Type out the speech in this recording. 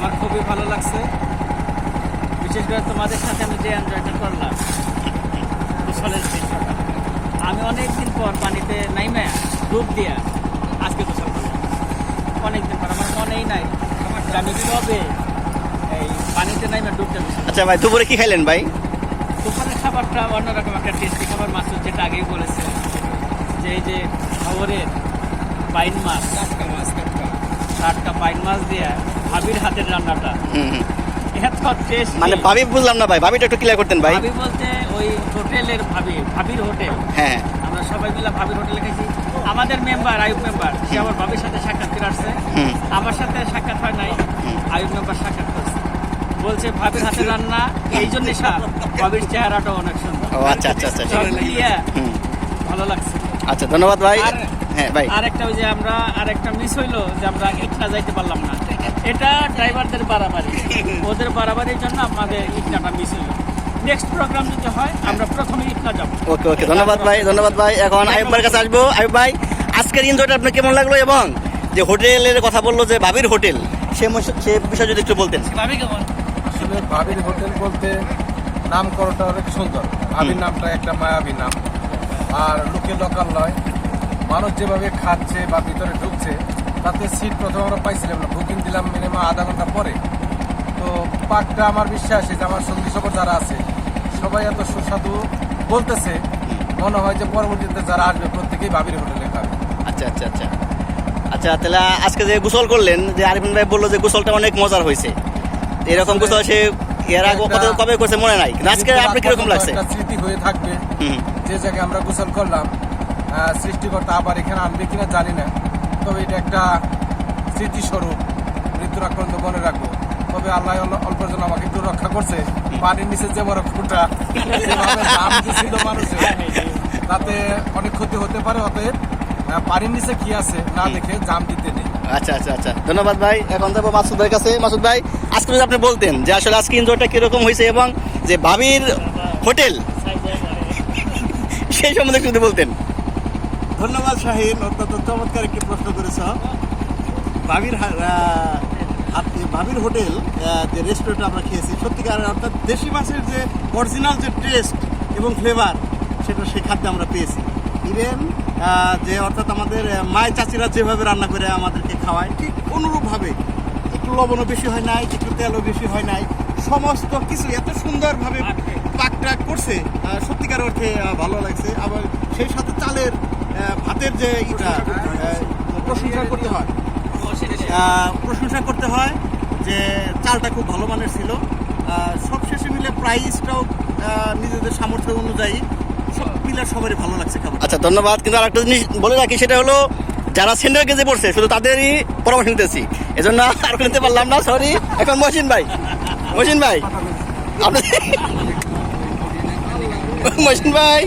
আমার খুবই ভালো লাগছে। বিশেষ করে তোমাদের সাথে আমি যে এনজয়টা করলাম গোসলের দৃশ্যটা আমি অনেকদিন পর পানিতে নাইমে ডুব দিয়া আজকে গোসল করলাম। অনেকদিন পর আমার মনেই নাই। যে আমি হবে এই পানিতে নাইমে ডুবতে আচ্ছা ভাই দুপুরে কি খাইলেন ভাই? দুপুরের খাবারটা অন্যরকম একটা টেস্টি খাবার মাছ যেটা আগেই বলেছে। যে এই যে খবরের পাইন মাছ টাটকা পাইন মাছ দিয়ে ভাবির হাতের রান্নাটা। মানে ভাবি বুঝলাম না ভাই ভাবিটা একটু ক্লিয়ার করতেন ভাই। ভাবি বলতে ওই হোটেলের ভাবি ভাবির হোটেল। হ্যাঁ। আমরা সবাই মিলে ভাবির হোটেলে গেছি আমাদের মেম্বার আয়ুব মেম্বার সে আমার ভাবির সাথে সাক্ষাৎ করে আসছে। আমার সাথে সাক্ষাৎ হয় নাই আয়ুব মেম্বার সাক্ষাৎ করছে। বলছে ভাবির হাতে রান্না এই জন্যই স্বাদ ভাবির চেহারাটা অনেক সুন্দর। ও আচ্ছা আচ্ছা আচ্ছা হুম। ভালো লাগছে। আচ্ছা ধন্যবাদ ভাই। আর- হ্যাঁ ভাই। আরেকটা ওই যে আমরা আরেকটা মিস হইল যে আমরা ইটনা যাইতে পারলাম না। এটা ড্রাইভারদের বাড়াবাড়ি। ওদের বাড়াবাড়ির জন্য আমাদের ইটনাটা মিস হইল। নেক্সট প্রোগ্রাম যদি হয় আমরা প্রথমে ইটনা যাব। ওকে ওকে ধন্যবাদ ভাই ধন্যবাদ ভাই। এখন কাছে আসব। ভাই আজকের এনজয়টা আপনার কেমন লাগল এবং যে হোটেলের কথা বলল যে ভাবির হোটেল সে মশ- সে বিষয়ে যদি একটু বলতেন। ভাবি কেমন? আসলে ভাবির হোটেল বলতে নামকরণটা অনেক সুন্দর। ভাবির নামটা একটা মায়াবী নাম। আর লোকে লোকাল নয়। মানুষ যেভাবে খাচ্ছে বা ভিতরে ঢুকছে তাতে সিট প্রথম আমরা পাইছিলাম না। বুকিং দিলাম মিনিমাম আধা ঘণ্টা পরে। তো পার্কটা আমার বিশ্বাস যে আমার সঙ্গী সবর যারা আছে সবাই এত সুস্বাদু বলতেছে মনে হয় যে পরবর্তীতে যারা আসবে প্রত্যেকেই ভাবির হোটেলে খাবে। আচ্ছা আচ্ছা আচ্ছা। আচ্ছা তাহলে আজকে যে গোসল করলেন যে আরিফিন ভাই বলল যে গোসলটা অনেক মজার হয়েছে। এরকম গোসল সে এর আগে কত কবে করছে মনে নাই। আজকে আপনার কীরকম লাগছে? স্মৃতি হয়ে থাকবে। যে জায়গায় আমরা গোসল করলাম সৃষ্টিকর্তা আবার এখানে আনবে কিনা জানি না। তবে এটা একটা স্মৃতিস্বরূপ মৃত্যুর আক্রান্ত মনে রাখব। তবে আল্লাহ অল- অল্পের জন্য আমাকে একটু রক্ষা করছে। পানির নিচে যে বড় ফুটা দাম ছিল মানুষের তাতে অনেক ক্ষতি হতে পারে অতএব পানির নিচে কি আছে না দেখে জাম দিতে নেই। আচ্ছা আচ্ছা আচ্ছা। ধন্যবাদ ভাই। এখন যাব মাসুদ ভাইয়ের কাছে। মাসুদ ভাই আজকে যদি আপনি বলতেন যে আসলে আজকে এনজয়টা কীরকম হয়েছে এবং যে ভাবির হোটেল সেই সম্বন্ধে যদি বলতেন। ধন্যবাদ শাহিন অত্যন্ত চমৎকার একটি প্রশ্ন করেছ। আহ, হাত- ভাবির হোটেল যে রেস্টুরেন্ট আমরা খেয়েছি সত্যিকার অর্থাৎ দেশি মাছের যে অরিজিনাল যে টেস্ট এবং ফ্লেভার সেটা সে খাদ্যে আমরা পেয়েছি। ইভেন যে অর্থাৎ আমাদের আহ, মায় চাচিরা যেভাবে রান্না করে আমাদেরকে খাওয়ায় ঠিক অনুরূপভাবে একটু লবণও বেশি হয় নাই একটু তেলও বেশি হয় নাই। সমস্ত কিছু এত সুন্দরভাবে পাকটা করছে সত্যিকার অর্থে ভালো লাগছে। আবার সেই সাথে চালের ভাতের যে ইটা প্রশংসা করতে হয়। প্রশংসা করতে হয় যে চালটা খুব ভালো মানের ছিল। সবশেষে মিলে প্রাইসটাও নিজেদের সামর্থ্য অনুযায়ী সব মিলে সবারই ভালো লাগছে খাবার। আচ্ছা ধন্যবাদ। কিন্তু আরেকটা জিনিস বলে রাখি সেটা হলো যারা সেন্টার গেজে পড়ছে শুধু তাদেরই পরামর্শ নিতেছি। এজন্য আর নিতে পারলাম না সরি এখন মহসিন ভাই। মহসিন ভাই আপনি মহসিন ভাই।